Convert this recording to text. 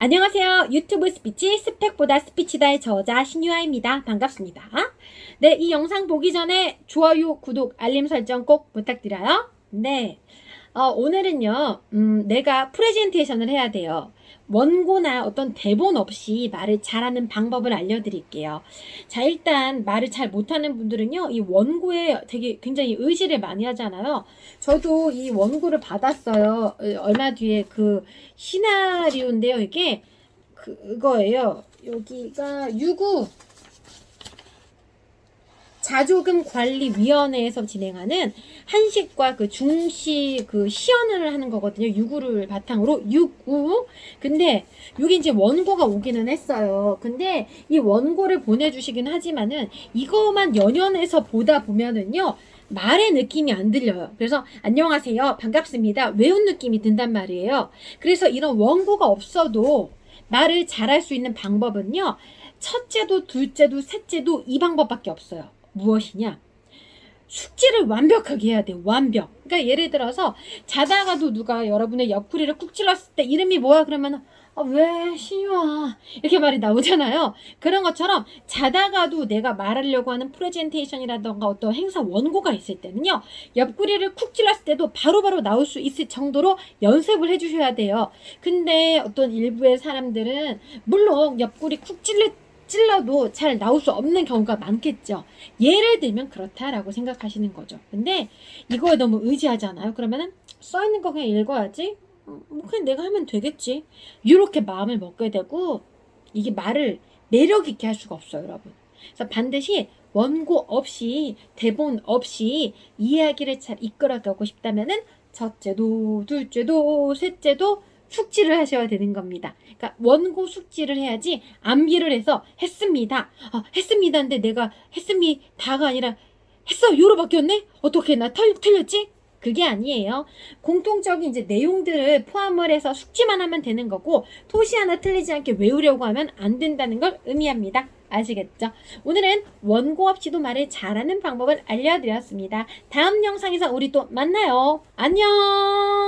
안녕하세요. 유튜브 스피치 스펙보다 스피치다의 저자 신유아입니다. 반갑습니다. 네, 이 영상 보기 전에 좋아요, 구독, 알림 설정 꼭 부탁드려요. 네. 어, 오늘은요, 음, 내가 프레젠테이션을 해야 돼요. 원고나 어떤 대본 없이 말을 잘하는 방법을 알려드릴게요. 자, 일단 말을 잘 못하는 분들은요, 이 원고에 되게 굉장히 의지를 많이 하잖아요. 저도 이 원고를 받았어요. 어, 얼마 뒤에 그 시나리오인데요. 이게 그거예요. 여기가 유구 자조금 관리위원회에서 진행하는 한식과 그 중시 그 시연을 하는 거거든요. 유구를 바탕으로 유구. 근데 이게 이제 원고가 오기는 했어요. 근데 이 원고를 보내주시긴 하지만은 이거만 연연해서 보다 보면은요. 말의 느낌이 안 들려요. 그래서 안녕하세요. 반갑습니다. 외운 느낌이 든단 말이에요. 그래서 이런 원고가 없어도 말을 잘할 수 있는 방법은요. 첫째도 둘째도 셋째도 이 방법밖에 없어요. 무엇이냐? 숙지를 완벽하게 해야 돼. 완벽. 그러니까 예를 들어서 자다가도 누가 여러분의 옆구리를 쿡 찔렀을 때 이름이 뭐야 그러면 아, 왜 신유아 이렇게 말이 나오잖아요. 그런 것처럼 자다가도 내가 말하려고 하는 프레젠테이션이라던가 어떤 행사 원고가 있을 때는요. 옆구리를 쿡 찔렀을 때도 바로바로 나올 수 있을 정도로 연습을 해주셔야 돼요. 근데 어떤 일부의 사람들은 물론 옆구리 쿡 찔릴 찔러도 잘 나올 수 없는 경우가 많겠죠. 예를 들면 그렇다라고 생각하시는 거죠. 근데 이거에 너무 의지하잖아요. 그러면은 써 있는 거 그냥 읽어야지. 음, 뭐 그냥 내가 하면 되겠지. 이렇게 마음을 먹게 되고 이게 말을 매력 있게 할 수가 없어요, 여러분. 그래서 반드시 원고 없이 대본 없이 이야기를 잘 이끌어가고 싶다면은 첫째도 둘째도 셋째도 숙지를 하셔야 되는 겁니다. 그러니까 원고 숙지를 해야지 암기를 해서 했습니다. 아, 했습니다인데 내가 했습니다가 아니라 했어 요로 바뀌었네? 어떻게 나 틀, 틀렸지? 그게 아니에요. 공통적인 이제 내용들을 포함을 해서 숙지만 하면 되는 거고 토시 하나 틀리지 않게 외우려고 하면 안 된다는 걸 의미합니다. 아시겠죠? 오늘은 원고 없이도 말을 잘하는 방법을 알려드렸습니다. 다음 영상에서 우리 또 만나요. 안녕!